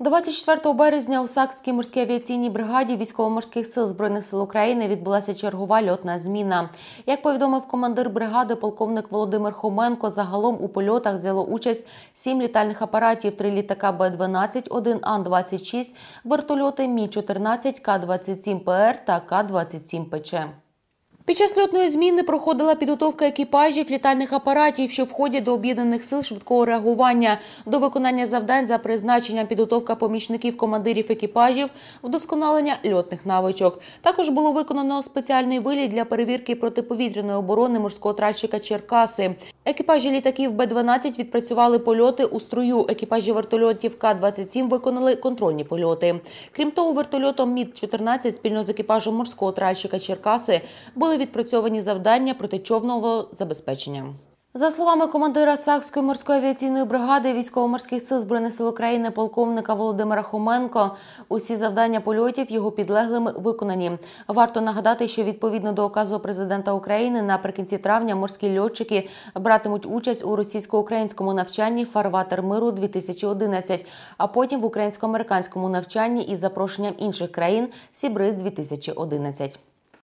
24 березня у Сакській морській авіаційній бригаді військово-морських сил збройних сил України відбулася чергова льотна зміна. Як повідомив командир бригади, полковник Володимир Хоменко, загалом у польотах взяло участь сім літальних апаратів: три літака Б-12, один Ан-26, вертольоти Мі-14, К-27ПР та К-27ПЧ. Під час льотної зміни проходила підготовка екіпажів літальних апаратів, що входять до об'єднаних сил швидкого реагування, до виконання завдань за призначенням підготовка помічників командирів екіпажів, вдосконалення льотних навичок. Також було виконано спеціальний виліт для перевірки протиповітряної оборони морського тральщика Черкаси. Екіпажі літаків Б-12 відпрацювали польоти у струю. Екіпажі вертольотів К-27 виконали контрольні польоти. Крім того, вертольотом Мід-14 спільно з екіпажем морського тральщика Черкаси були відпрацьовані завдання протичовного забезпечення. За словами командира Сакської морської авіаційної бригади військово-морських сил збройних сил України полковника Володимира Хоменко, усі завдання польотів його підлеглими виконані. Варто нагадати, що відповідно до указу президента України наприкінці травня морські льотчики братимуть участь у російсько-українському навчанні Фарватер миру 2011 а потім в українсько-американському навчанні із запрошенням інших країн Сібриз 2011